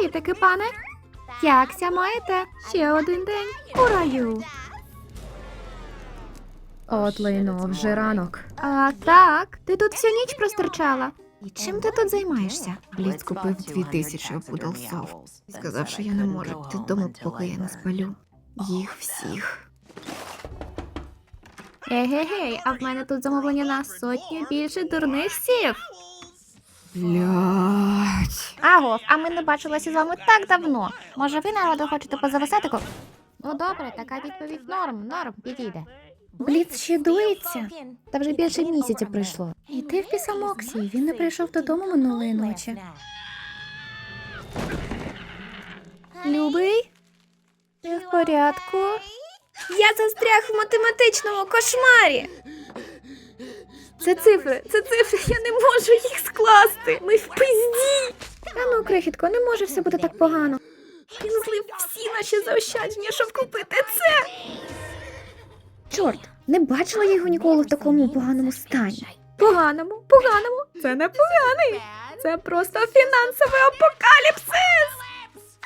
Привітики, пане. Якся маєте? Ще один день у раю. От лайно, вже ранок. А так, ти тут всю ніч простирчала. І чим ти тут займаєшся? Бліц купив дві тисячі опудалсов. Сказав, що я не можу йти додому, поки я не спалю. Їх всіх. Егегей, а в мене тут замовлення на сотню більше дурних сів. Агов, а ми не бачилися з вами так давно. Може, ви народу хочете позависати? ко- Ну добре, така відповідь норм, норм, підійде. Бліц ще дується. Та вже більше місяця пройшло. І ти в пісамоксі, він не прийшов додому минулої ночі. Любий? Ти в порядку? Я застряг в математичному кошмарі. Це цифри, це цифри, я не можу їх скласти. Ми в пизді. Та ну, крихітко, не може все бути так погано. Він злив всі наші заощадження, щоб купити це. Чорт, не бачила я його ніколи в такому поганому стані. Поганому, поганому. Це не поганий. Це просто фінансовий апокаліпсис.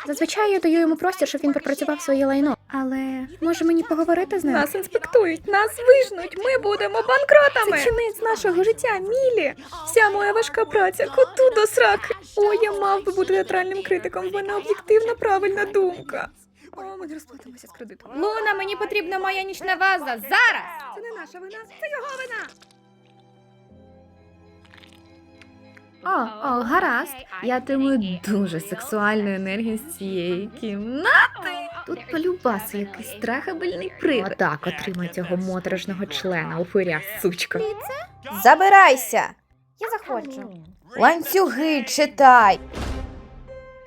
Зазвичай я даю йому простір, щоб він пропрацював своє лайно. Але може мені поговорити з ним? Нас інспектують, нас вижнуть, ми будемо банкротами. Це кінець нашого життя, Мілі. Вся моя важка праця, коту до сраки. О, я мав би бути театральним критиком. В мене об'єктивна правильна думка. О, ми не розплатимося з кредитом. Луна, мені потрібна моя нічна ваза. Зараз! Це не наша вина, це його вина. О, о, гаразд. Я тиму дуже сексуальну енергію з цієї кімнати. Тут полюбаси якийсь страхабельний привид. Отак отримай цього моторошного члена, упиря, сучка. Забирайся! Я заходжу. Ланцюги читай!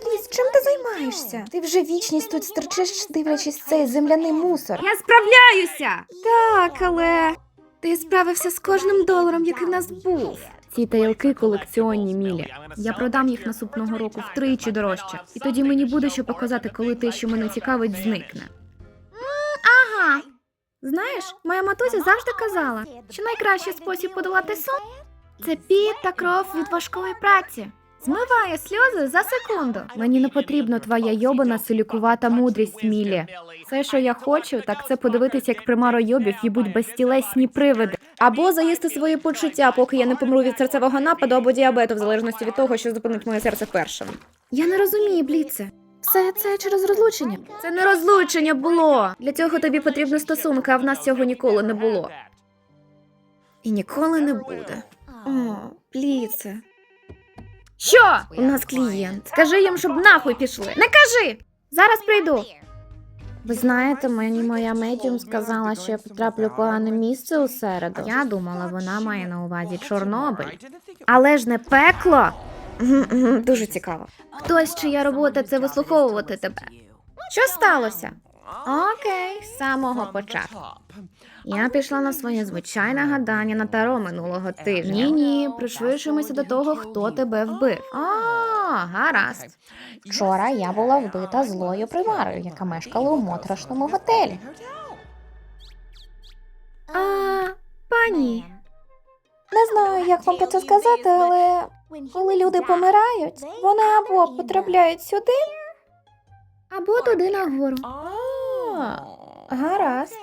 Ліс, чим ти займаєшся? Ти вже вічність тут стерчиш, дивлячись цей земляний мусор. Я справляюся! Так, але ти справився з кожним доларом, який в нас був. Ці тарілки колекціонні мілі. Я продам їх наступного року втричі дорожче. І тоді мені буде що показати, коли те, що мене цікавить, зникне. Ага. Знаєш, моя матуся завжди казала, що найкращий спосіб подолати сон це піт та кров від важкої праці. Змиває сльози за секунду. Мені не потрібна твоя йобана силікувата мудрість, Мілі. Все, що я хочу, так це подивитися, як примаро йобів їбуть безтілесні привиди. Або заїсти свої почуття, поки я не помру від серцевого нападу або діабету, в залежності від того, що зупинить моє серце першим. Я не розумію, Бліце. Все це через розлучення. Це не розлучення було. Для цього тобі потрібні стосунки, а в нас цього ніколи не було. І ніколи не буде. О, Бліце. Що? У нас клієнт. Скажи їм, щоб нахуй пішли. Не кажи! Зараз прийду. Ви знаєте, мені моя медіум сказала, що я потраплю в погане місце у середу. Я думала, вона має на увазі Чорнобиль. Але ж не пекло. Дуже цікаво. Хтось, чия робота це вислуховувати тебе. Що сталося? Окей, з самого початку. Я пішла на своє звичайне гадання на таро минулого тижня. Ні, ні, пришвидшуємося до того, хто тебе вбив. О, гаразд. Вчора я була вбита злою примарою, яка мешкала у моторошному готелі. А, пані, Не знаю, як вам про це сказати, але коли люди помирають, вони або потрапляють сюди. або туди нагору. Гаразд.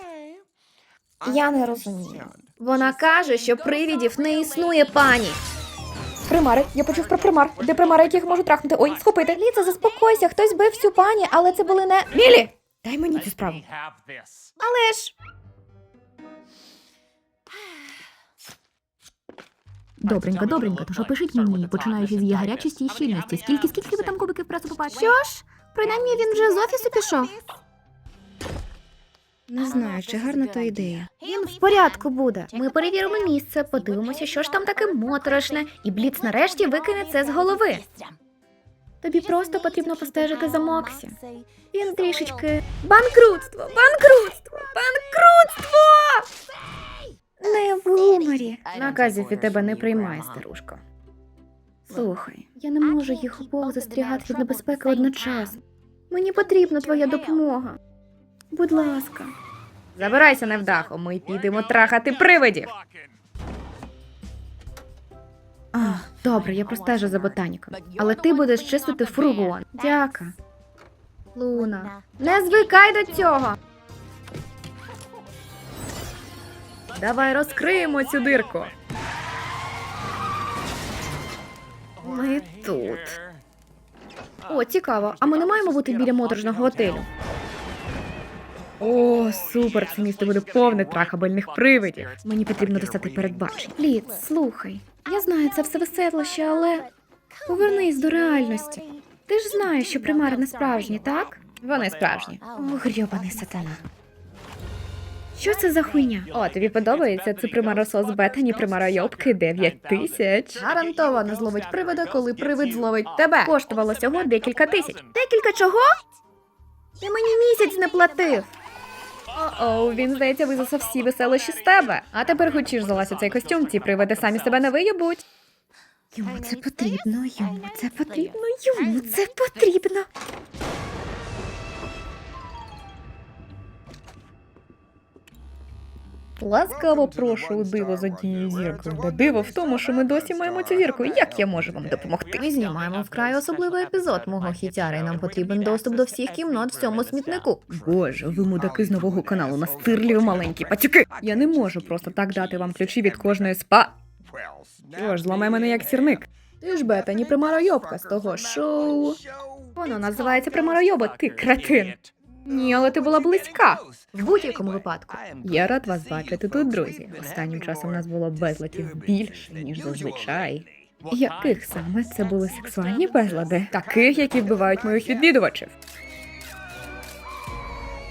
Я не розумію. Вона каже, що привідів не існує пані. Примари, я почув про примар. Де примари, яких можу трахнути? Ой, схопити. Ліца, заспокойся, хтось бив всю пані, але це були не. Мілі! Дай мені цю справу. Але ж. Добренько, добренько, тож опишіть мені, починаючи з її гарячості і щільності. Скільки, скільки ви там кубиків пресу побачили? Що ж, принаймні він вже з офісу пішов. Не знаю, чи гарна то ідея. Він в порядку буде. Ми перевіримо місце, подивимося, що ж там таке моторошне, і Бліц нарешті викине це з голови. Тобі просто потрібно постежити за Моксі. Він трішечки. Банкрутство! Банкрутство! Банкрутство! Не в гуморі. Наказів від тебе не приймає, старушка. Слухай, я не можу їх обох застерігати від небезпеки одночасно. Мені потрібна твоя допомога. Будь ласка. Забирайся невдахо, ми підемо трахати привидів. А, Добре, я простежу за ботаніком. Але ти будеш чистити фургон. Дяка. Луна. Не звикай до цього. Давай розкриємо цю дирку. Ми тут. О, цікаво. А ми не маємо бути біля моторошного готелю. О, супер! Це місто буде повне трахабельних привидів. Мені потрібно достати передбачень. Літ, слухай. Я знаю, це все веселище, але повернись до реальності. Ти ж знаєш, що примари не справжні, так? Вони справжні. О, грьобаний сатана. Що це за хуйня? О, тобі подобається? Це примара сос Бетані, примара Йобки 9 тисяч. Гарантовано зловить привида, коли привид зловить тебе. Коштувало всього декілька тисяч. Декілька чого? Ти мені місяць не платив. О, він здається, висосав всі веселощі з тебе. А тепер хочеш залазь у цей костюм, ці приведи самі себе не виєбуть. Йому це потрібно, йому це потрібно, йому це потрібно. Ласкаво прошу у диво з однією зіркою. Та диво в тому, що ми досі маємо цю зірку. Як я можу вам допомогти? Ми знімаємо вкрай особливий епізод мого хітяра, і нам потрібен доступ до всіх кімнат в цьому смітнику. Боже, ви мудаки з нового каналу, настирливі маленькі пацюки. Я не можу просто так дати вам ключі від кожної спа. Що ж, зламай мене як сірник. Ти ж бета, ні примаройобка з того шоу. Воно називається примаройоба, ти кретин. Ні, але ти була близька. В будь-якому випадку. Я рад вас бачити тут, друзі. Останнім часом у нас було безладів більше, ніж зазвичай. Яких саме це були сексуальні безлади? Таких, які вбивають моїх відвідувачів.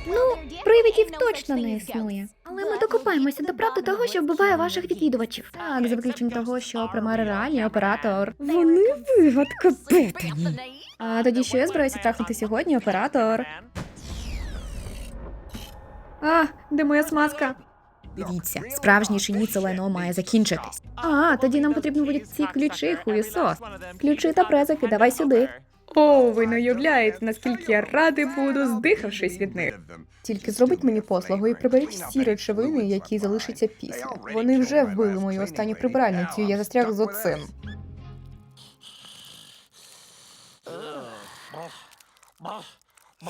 Ну, привидів точно не існує. Але ми докопаємося до правди того, що вбиває ваших відвідувачів. Так, за виключенням того, що примари реальний оператор. Вони вивадка бетані. А тоді що я збираюся трахнути сьогодні, оператор? А, де моя смазка? Дивіться, справжній шиніць Олено має закінчитись. А, тоді нам потрібно будуть ці ключі, хуєсос. Ключі та презики, давай сюди. О, ви не уявляєте, наскільки я радий буду, здихавшись від них. Тільки зробіть мені послугу і приберіть всі речовини, які залишаться після. Вони вже вбили мою останню прибиральницю, і я застряг з оцим.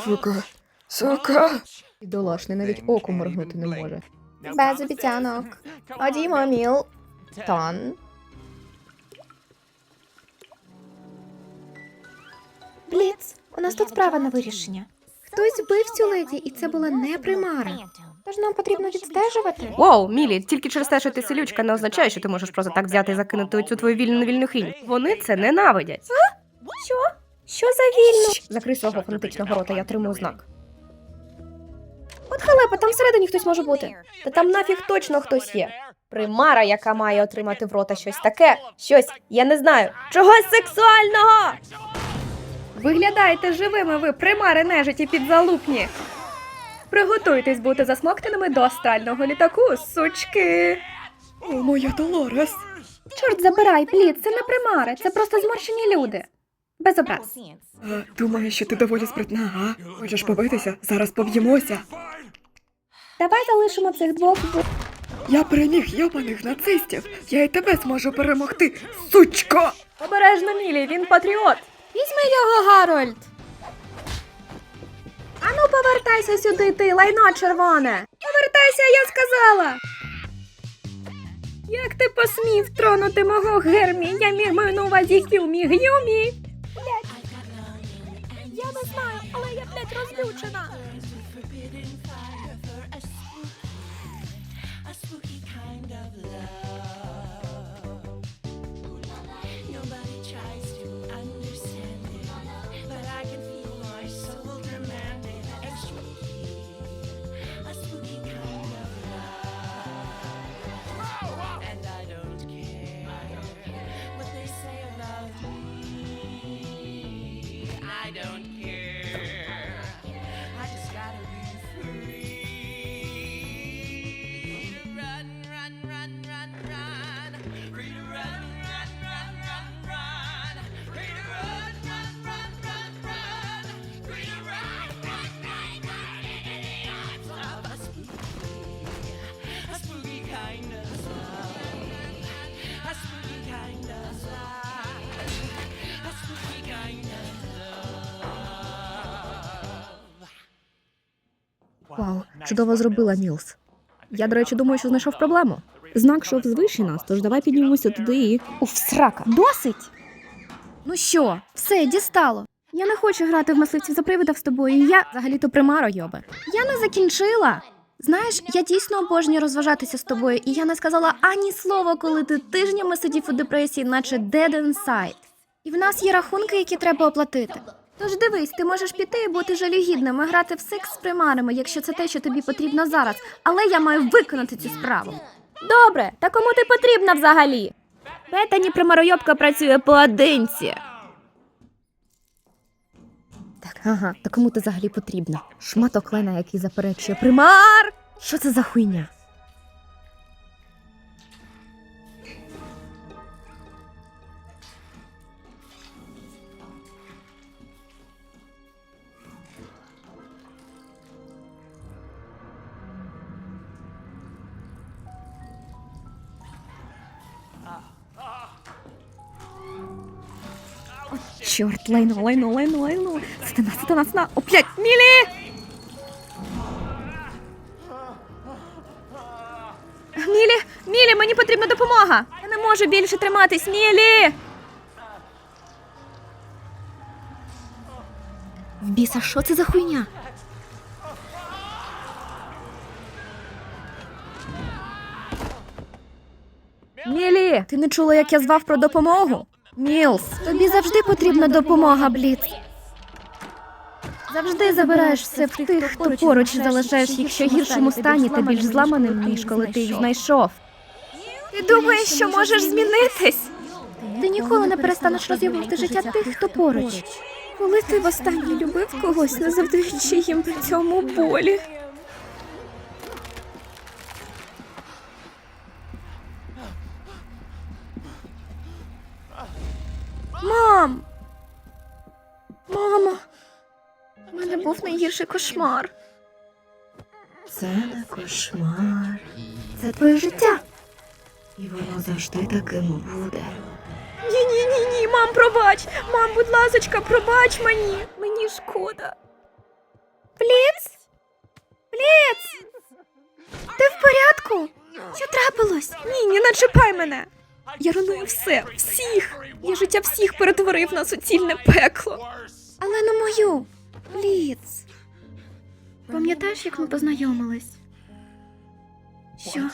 Сука. Сука. Бідолашний навіть оком моргнути не може. Без обіцянок. Ходімо, Міл. Тон. Бліц, у нас тут справа на вирішення. Хтось вбив цю леді, і це була не примара. Тож нам потрібно відстежувати. Воу, Мілі, тільки через те, що ти селючка, не означає, що ти можеш просто так взяти і закинути цю твою вільну невільну хінь. Вони це ненавидять. Що? Що за вільно? Закрий свого фонетичного рота, я тримаю знак. От халепа, там всередині хтось може бути. Та там нафіг точно хтось є. Примара, яка має отримати в рота щось таке, щось, я не знаю, чогось сексуального. Виглядаєте живими ви, примари нежиті підзалупні. Приготуйтесь бути засмоктаними до астрального літаку, сучки. О, моя Долорес. Чорт забирай, Бліц, це не примари, це просто зморщені люди. Без образ. Думаю, що ти доволі спритна, а? Хочеш побитися? Зараз поб'ємося. Давай залишимо цих двох. Я переміг йобаних нацистів. Я і тебе зможу перемогти, сучко! Обережно, Мілі, він патріот. Візьми його, Гарольд. Ану, повертайся сюди, ти, лайно червоне. Повертайся, я сказала. Як ти посмів тронути мого Гермі? Я міг маю на увазі Хюмі, Гюмі. Я не знаю, але я блядь, розлючена. Don't чудово зробила Мілс. Я, до речі, думаю, що знайшов проблему. Знак, що взвище нас, тож давай піднімемося туди і. Уф, срака. Досить! Ну що, все, дістало. Я не хочу грати в мисливців за привидів з тобою, і я взагалі-то примаро, йобе. Я не закінчила. Знаєш, я дійсно обожнюю розважатися з тобою, і я не сказала ані слова, коли ти тижнями сидів у депресії, наче dead inside. І в нас є рахунки, які треба оплатити. Тож дивись, ти можеш піти і бути жалюгідним і грати в секс з примарами, якщо це те, що тобі потрібно зараз. Але я маю виконати цю справу. Добре, та кому ти потрібна взагалі? Бетані примаройобка працює поодинці. Так, ага, та кому ти взагалі потрібна? Шматок Лена, який заперечує примар. Що це за хуйня? Чорт, лайно, лайно, лайно, лайно. Сатана, сатана, сатана. О, блядь, Мілі! Мілі, Мілі, мені потрібна допомога. Я не можу більше триматись, Мілі! Біса, що це за хуйня? Мілі, ти не чула, як я звав про допомогу? Мілс, тобі завжди потрібна допомога, Бліц. Завжди забираєш все в тих, хто поруч залишаєш їх ще гіршому стані та більш зламаним, ніж коли ти їх знайшов. Ти думаєш, що можеш змінитись? Ти ніколи не перестанеш роз'явити життя тих, хто поруч. Коли ти востаннє любив когось, не завдаючи їм при цьому болі. Мам! Мама! У мене був найгірший кошмар. Це не кошмар, Це твоє життя. і воно завжди таким буде. Ні, ні, ні, ні, мам, пробач. Мам, будь ласочка, пробач мені. Мені шкода. Бліц? Бліц! Ти в порядку? Що трапилось? Ні, не чіпай мене. Я руную все, всіх. Я життя всіх перетворив на суцільне пекло. Але не мою. Ліц. Пам'ятаєш, як ми познайомились? Що?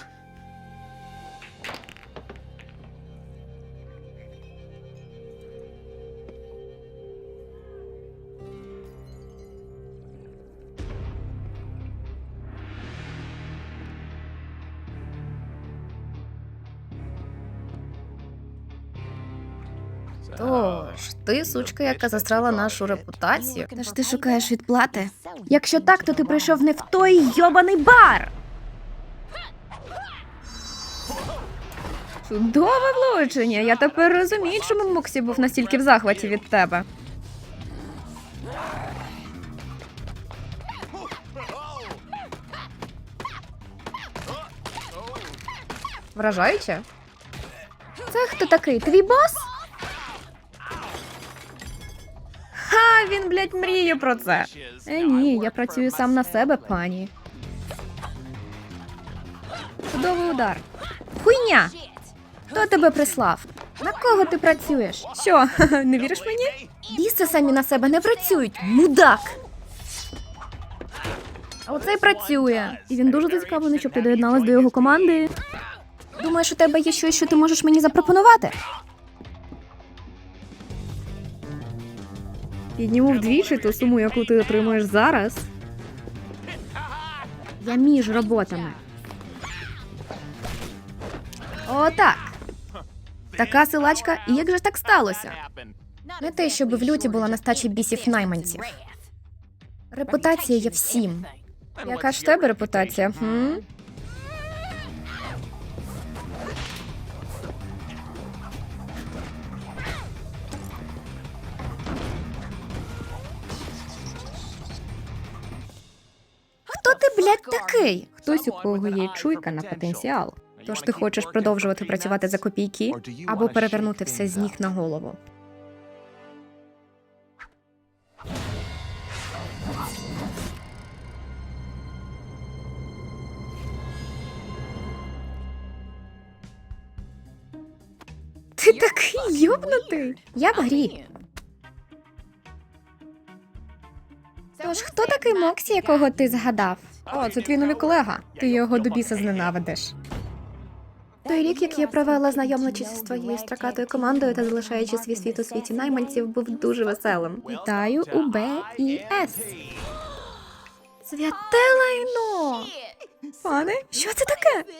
Ти сучка, яка застрала нашу репутацію. Та ж ти шукаєш відплати? Якщо так, то ти прийшов не в той йобаний бар. Чудове влучення. Я тепер розумію, чому Моксі був настільки в захваті від тебе. Вражаюче? Це хто такий? Твій бос? Блядь, мріє про це. Е, ні, я працюю сам на себе, пані. Чудовий удар. Хуйня! Хто тебе прислав? На кого ти працюєш? Що, не віриш мені? Біси самі на себе не працюють, мудак! А оцей працює. І він дуже зацікавлений, щоб ти доєдналась до його команди. Думаєш, у тебе є щось, що ти можеш мені запропонувати? Підніму вдвічі ту суму, яку ти отримуєш зараз. Я між роботами. Отак. Така силачка, і як же так сталося? Не те, щоб в люті була нестача бісів найманців. Репутація є всім. Яка ж тебе репутація? Хм? такий. Хтось, у кого є чуйка на потенціал. Тож ти хочеш продовжувати працювати за копійки або перевернути все з ніг на голову. Ти такий йобнутий. Я в грі. Тож, хто такий Моксі, якого ти згадав? О, це твій новий колега. Ти його до біса зненавидиш. Той рік, як я провела знайомлячись з твоєю строкатою командою та залишаючи свій світ у світі найманців, був дуже веселим. Вітаю у БІС. Святе лайно! Пане, що це таке?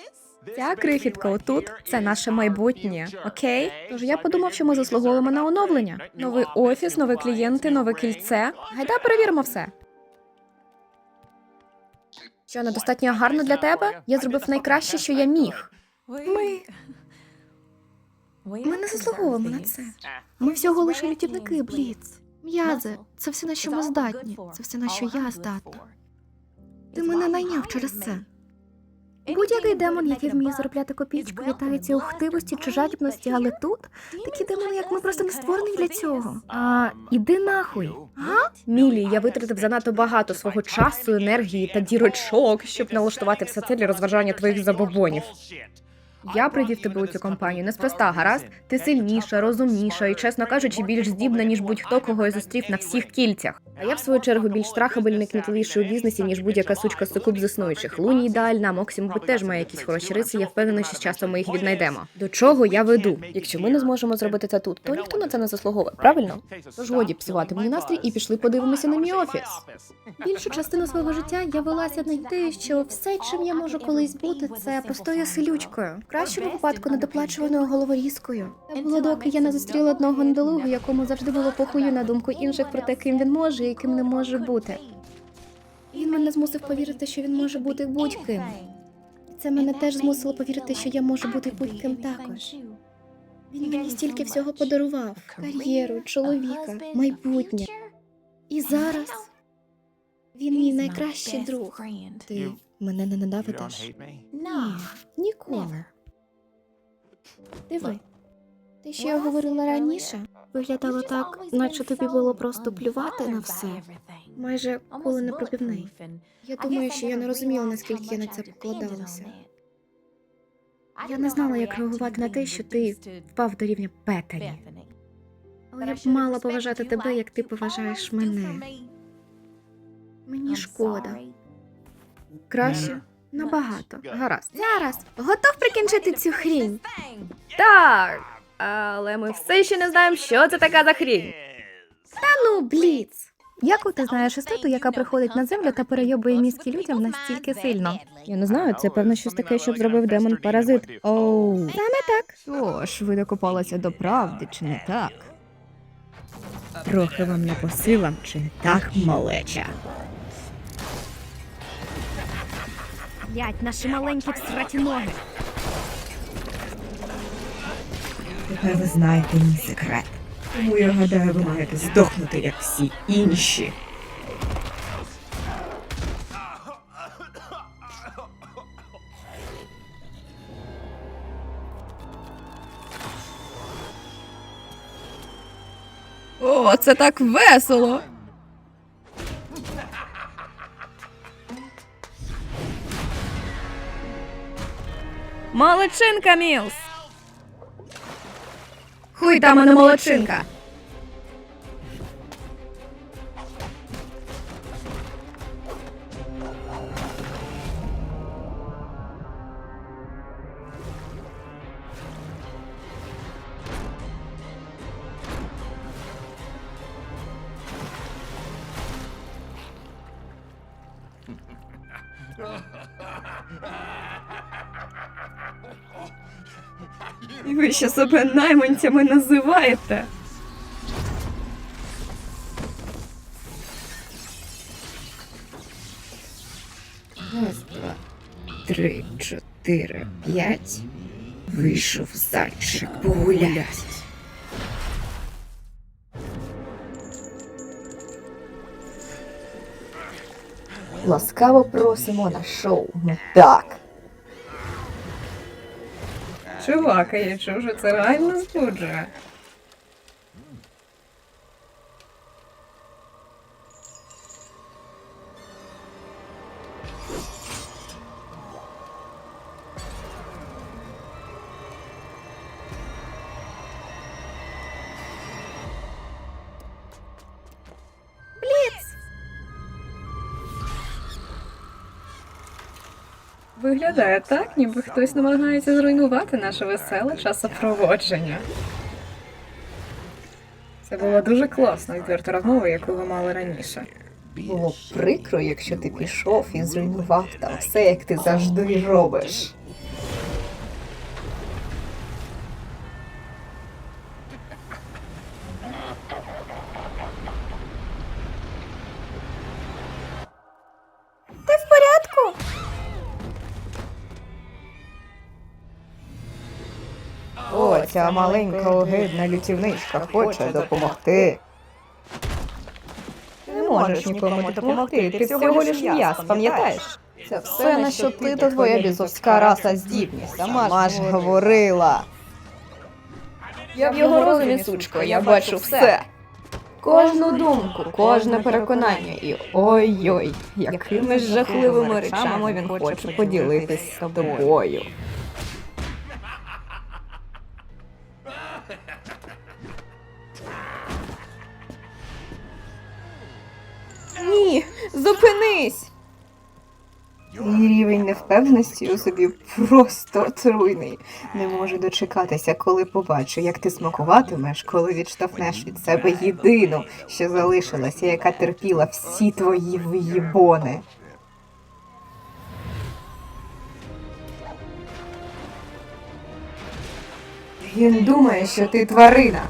Ця крихітка отут це наше майбутнє, окей? Тож я подумав, що ми заслуговуємо на оновлення. Новий офіс, нові клієнти, нове кільце. Гайда перевіримо все. Що недостатньо гарно для тебе? Я зробив найкраще, що я міг. Ми. Ми не заслуговуємо на це. Ми всього лише лютівники, Бліц. М'язи, це все на що ми здатні. Це все на що я здатна. Ти мене найняв через це. Будь-який демон, який вміє заробляти копійку, вітається у хтивості чи жадібності, але тут такі демони, як ми, просто не створені для цього. А іди нахуй. Га? Мілі, я витратив занадто багато свого часу, енергії та дірочок, щоб налаштувати все це для розважання твоїх забобонів. Я привів тебе у цю компанію неспроста, гаразд. Ти сильніша, розумніша і, чесно кажучи, більш здібна, ніж будь-хто, кого я зустрів на всіх кільцях. А я, в свою чергу, більш страхабельний, кмітливіший у бізнесі, ніж будь-яка сучка сукуб з існуючих. Луні ідеальна, Моксі, мабуть, теж має якісь хороші риси, я впевнена, що з часом ми їх віднайдемо. До чого я веду? Якщо ми не зможемо зробити це тут, то ніхто на це не заслуговує, правильно? Тож годі псувати мені настрій і пішли подивимося на мій офіс. Більшу частину свого життя я велася на ідею, що все, чим я можу колись бути, це простою селючкою. Кращому випадку недоплачуваною головорізкою. Та було доки я не зустріла одного недолугу, якому завжди було похую на думку інших про те, ким він може і ким не може бути. Він мене змусив повірити, що він може бути будь-ким. Це мене теж змусило повірити, що я можу бути будь-ким також. Він мені стільки всього подарував: кар'єру, чоловіка, майбутнє. І зараз він мій найкращий друг. Ти мене не ненавидиш? Ні, ніколи. Диви. Що я говорила раніше, виглядало так, наче тобі було просто плювати на все. Майже коли не пропівний. Я думаю, що я не розуміла, наскільки я на це покладалася. Я не знала, як реагувати на те, що ти впав до рівня Петері. Але я б мала поважати тебе, як ти поважаєш мене. Мені шкода. Краще набагато. Гаразд. Зараз готов прикінчити цю хрінь. Так, але ми все ще не знаємо, що це така за хрінь. Та ну, бліц. Яку ти знаєш істоту, яка приходить на землю та перейобує мізки людям настільки сильно? Я не знаю, це певно щось таке, щоб зробив демон паразит. Оу. Саме так. Тож, ви докопалися до правди, чи не так? Трохи вам не по силам, чи не так, малеча? Блять, наші маленькі всраті ноги. Тепер ви знаєте мій секрет. Тому я гадаю, ви маєте здохнути, як всі інші. О, це так весело. Молодчинка, Мілс. Хуй там, а не молодчинка. Ще себе найманцями називаєте. Раз, два, три, чотири, п'ять. Вийшов зайчик погулять. Ласкаво просимо на шоу. Так. Чувак, а вже це реально збуджує. Виглядає так, ніби хтось намагається зруйнувати наше веселе часопроводження. Це була дуже класна відверта розмова, яку ви мали раніше. Було прикро, якщо ти пішов і зруйнував там все, як ти завжди робиш. Маленька огидна лютівничка хоче допомогти. Ти не можеш нікому допомогти, ти всього лиш м'яс, пам'ятаєш? Це все, на що ти та твоя бізовська раса здібні, сама ж говорила. Я в його розумі, сучко, я бачу все. Кожну думку, кожне переконання і ой-ой, якими ж жахливими речами він хоче поділитись з тобою. Зупинись! Твій рівень невпевненості у собі просто отруйний. Не можу дочекатися, коли побачу, як ти смакуватимеш, коли відштовхнеш від себе єдину, що залишилася, яка терпіла всі твої виїбони. Він думає, що ти тварина.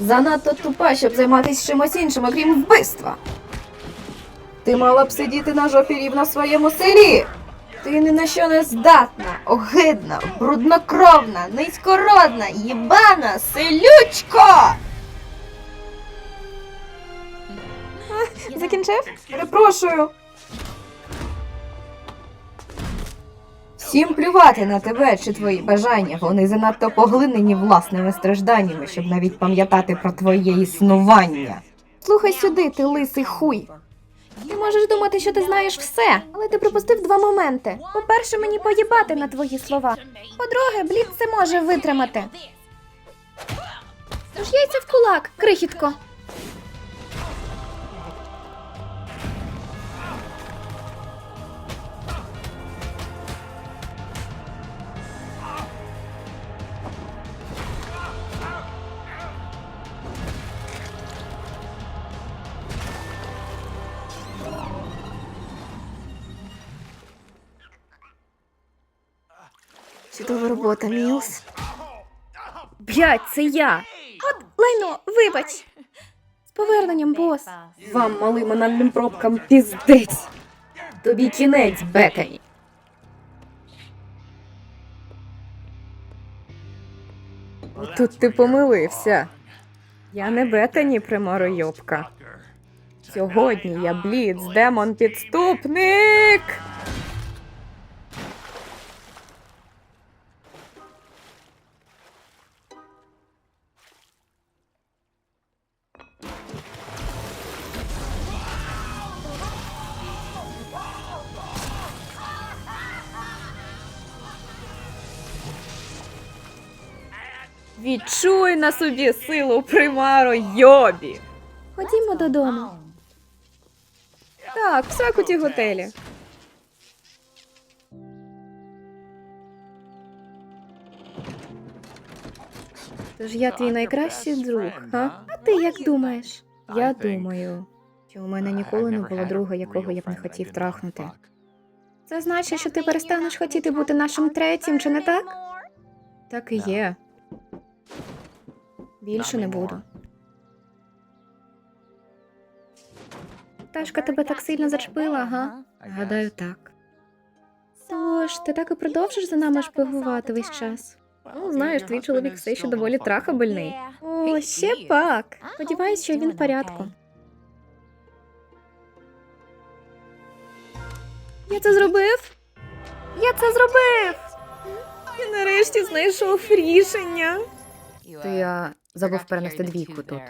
Занадто тупа, щоб займатися чимось іншим, окрім вбивства. Ти мала б сидіти на жопі рівно в своєму селі. Ти ні на що не здатна, огидна, бруднокровна, низькородна, їбана, селючко! Закінчив? Перепрошую. Всім плювати на тебе чи твої бажання. Вони занадто поглинені власними стражданнями, щоб навіть пам'ятати про твоє існування. Слухай сюди, ти лисий хуй. Ти можеш думати, що ти знаєш все, але ти пропустив два моменти. По-перше, мені поїбати на твої слова. По-друге, блід це може витримати. Тож яйця в кулак, крихітко. Чудова робота, Мілс. Блять, це я. От, Лайно, вибач. З поверненням, бос. Вам, малим анальним пробкам, піздець. Тобі кінець, Бекані. Тут ти помилився. Я не Бетані, примаройобка. Сьогодні я Бліц, демон підступник. Відчуй на собі силу примаро йобі. Ходімо додому. Так, все як у ті готелі. Тож я твій найкращий друг, га? А ти як думаєш? Я думаю, що у мене ніколи не було друга, якого я б не хотів трахнути. Це значить, що ти перестанеш хотіти бути нашим третім, чи не так? Так і є. Більше не буду. Пташка тебе так сильно зачепила, ага? Гадаю, так. Тож, ти так і продовжиш за нами шпигувати весь час. Ну, знаєш, твій чоловік все ще доволі трахабельний. О, ще пак. Сподіваюсь, що він в порядку. Я це зробив? Я це зробив! І нарешті знайшов рішення. Ти а, Забув перенести двійку тут.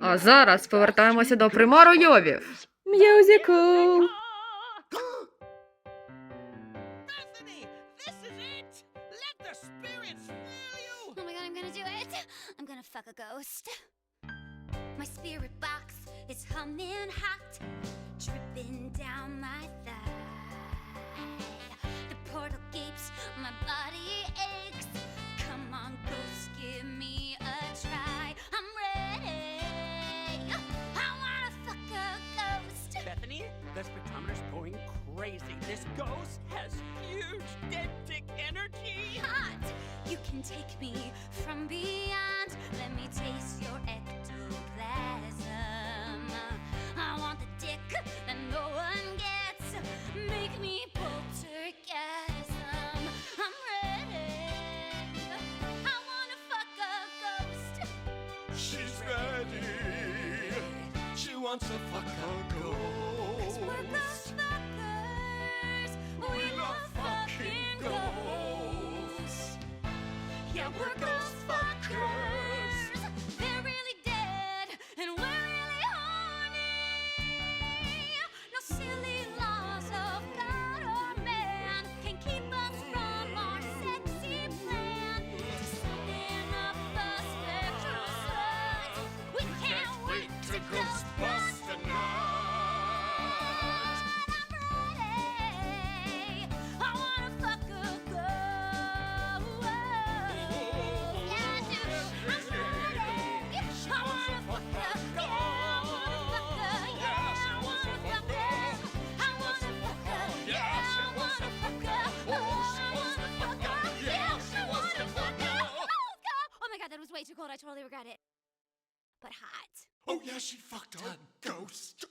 А зараз повертаємося до примару Йовів. М'юзикл. Oh my spirit box is humming hot, dripping down my thigh. gapes, my body aches. Come on, give me a try. I'm ready. I wanna fuck a ghost. Bethany, the spectrometer's going crazy. This ghost has huge dead dick energy. Hot! You can take me from beyond. Let me taste your egg. suffocan oh, go. I totally regret it. But hot. Oh yeah, she fucked a ghost.